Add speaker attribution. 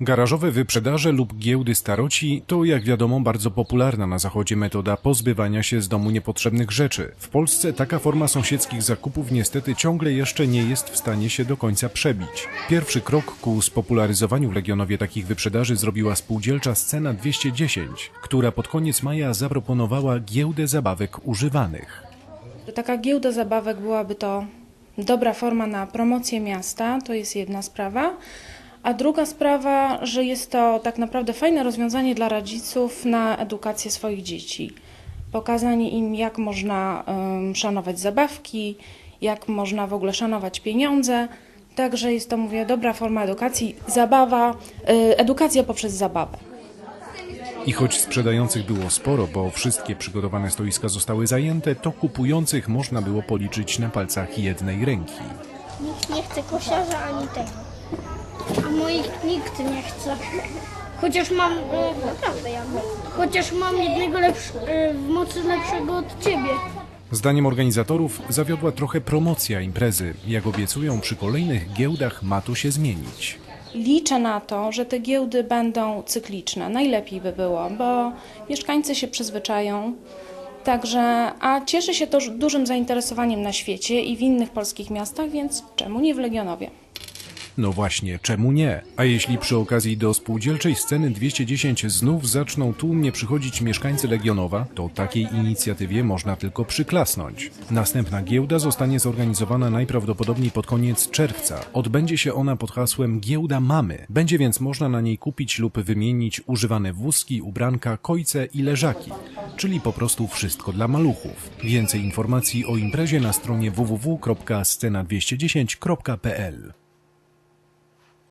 Speaker 1: Garażowe wyprzedaże lub giełdy staroci to, jak wiadomo, bardzo popularna na zachodzie metoda pozbywania się z domu niepotrzebnych rzeczy. W Polsce taka forma sąsiedzkich zakupów niestety ciągle jeszcze nie jest w stanie się do końca przebić. Pierwszy krok ku spopularyzowaniu w Legionowie takich wyprzedaży zrobiła spółdzielcza Scena 210, która pod koniec maja zaproponowała giełdę zabawek używanych.
Speaker 2: Taka giełda zabawek byłaby to dobra forma na promocję miasta, to jest jedna sprawa. A druga sprawa, że jest to tak naprawdę fajne rozwiązanie dla rodziców na edukację swoich dzieci. Pokazanie im, jak można em, szanować zabawki, jak można w ogóle szanować pieniądze. Także jest to, mówię, dobra forma edukacji, zabawa, y, edukacja poprzez zabawę.
Speaker 1: I choć sprzedających było sporo, bo wszystkie przygotowane stoiska zostały zajęte, to kupujących można było policzyć na palcach jednej ręki.
Speaker 3: Nikt nie chce kosiarza ani tego. A moich nikt nie chce. Chociaż mam, e, naprawdę ja mam. Chociaż mam jednego lepsz, e, w mocy lepszego od ciebie.
Speaker 1: Zdaniem organizatorów zawiodła trochę promocja imprezy. Jak obiecują, przy kolejnych giełdach ma to się zmienić.
Speaker 2: Liczę na to, że te giełdy będą cykliczne. Najlepiej by było, bo mieszkańcy się przyzwyczają. Także, a cieszy się to dużym zainteresowaniem na świecie i w innych polskich miastach, więc czemu nie w Legionowie?
Speaker 1: No właśnie, czemu nie? A jeśli przy okazji do spółdzielczej sceny 210 znów zaczną tłumnie przychodzić mieszkańcy Legionowa, to takiej inicjatywie można tylko przyklasnąć. Następna giełda zostanie zorganizowana najprawdopodobniej pod koniec czerwca. Odbędzie się ona pod hasłem Giełda Mamy. Będzie więc można na niej kupić lub wymienić używane wózki, ubranka, kojce i leżaki, czyli po prostu wszystko dla maluchów. Więcej informacji o imprezie na stronie www.scena210.pl